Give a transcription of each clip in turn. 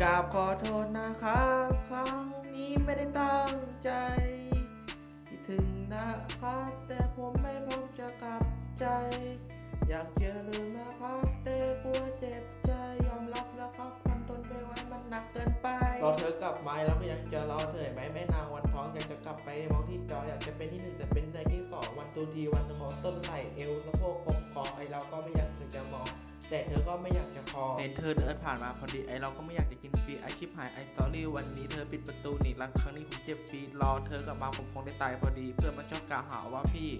กราบขอโทษนะครับ ครั้งนี้ไม่ได้ตั้งใจคิดถึงนะครับ แต่ผมไม่พร้อมจะกลับใจ อยากเจอลืมนะครับ แต่กลัวเจ็บใจยอมรับแล้วครับมันทนไม่ไหวมันหนักเกินไปรอเธอกลับมาแล้วก็ยังจะรอเธอไหมแม่นางวันท้องอยากจะกลับไปมองที่จออยากจะเป็นที่หนึ่งแต่เป็นได้ที่สองวันตูทีวันของต้นไห อเห็นเธอเดินผ่านมาพอดีไอเราก็ไม่อยากจะกินฟรีไอชิปหายไอสอรี่วันนี้เธอปิดประตูหนีรักครั้งนี้ผมเจ็บฟรีรอเธอกลับมาผมคงได้ตายพอดี เพื่อนมันชอบกล่าวหาว่าพี่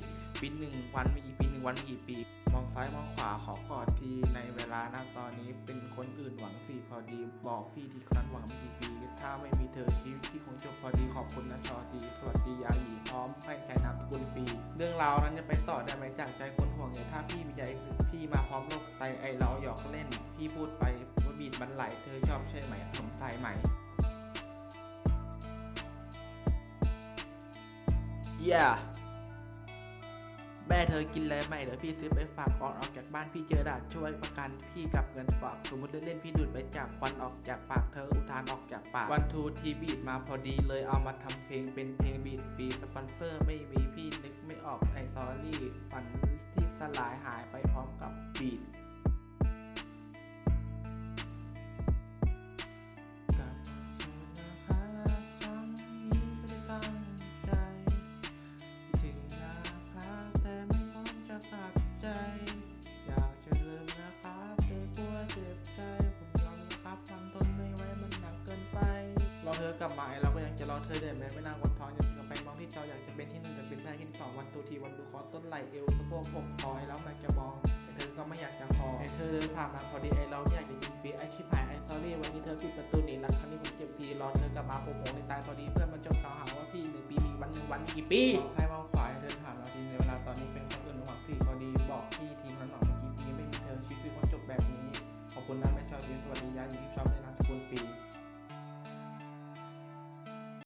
ปีหนึ่งวันมีกี่ปีหนึ่งวันมีกี่ปีมองซ้ายมองขวาขอกอดทีในเวลาณตอนนี้เป็นคนอื่นหวังสิพอดี บอกพี่ที่คนนั้นหวังไม่กี่ปี ถ้าไม่มีเธอชีวิตพี่คงจบพอดีขอบคุณนะชอดีสวัสดียาหยีพร้อมแฟนใช้นามสกุลฟรีเรื่องราวนั้นจะไปต่อได้ไหมจากใจ คนห่ยถ้าพี่มีใจพี่มาพร้อมโลกไตไอเราหยอกเล่น พี่พูดไปว่าบีดมันไหลเธอชอบใช่ไหมขนมสายไหม yeah แม่เธอกินแล้วไหมเดี๋ยวพี่ซื้อไปฝากก่อนออกจากบ้านพี่เจอด่านช่วยประกันพี่กับเงินฝากสมมติเล่นๆพี่ดูดไปจากควันออกจากปากเธออุทานออกจากปากวันทูทีบีดมาพอดีเลยเอามาทำเพลงเป็นเพลงบีดฟรีสปอนเซอร์ไม่มีพี่นึกไม่ออกไอซอรี่ฝัน สลายหายไปพร้อมกับบีดกับเธอนะครับครั้งนี้ไม่ได้ตั้งใจคิดถึงนะครับแต่ไม่พร้อมจะกลับใจอยากจะลืมนะครับแต่กลัวเจ็บใจผมยอมนะครับมันทนไม่ไหวมันหนักเกินไปรอเธอกลับมาไอเราก็ยังจะรอเธอเดินไปไม่นานวันท้องอยาง ต้นไหลเอวสะโพกอกคอให้เรากำลัจะมองแต่เธอก็ไม่อยากจะพอแต่เธอเดินผ่านมาพอดีไอเราเนี่อยากจะยิงฟีไอ้ชิบหายไอ้ซอรี่วันนี้เธอปิดประตูหนีหลังครั้งนี้ผมเจ็บทีรอเธอกลับมาผมโหงในตายพอดีเพื่อนมันจมข่าวหาว่าพี่หนึ่งปีมีวันหนึ่งวันมีกี่ปีมองซ้ายมองขวาเธอถามเราทีในเวลาตอนนี้เป็นคนอื่นหวังสี่พอดีบอกพี่ทีมนั้นหนอเมื่อกี่ปีไม่มีเธอชีวิตคือคนจบแบบนี้ขอบคุณนะแม่ชอบดีสวัสดียายอยู่ที่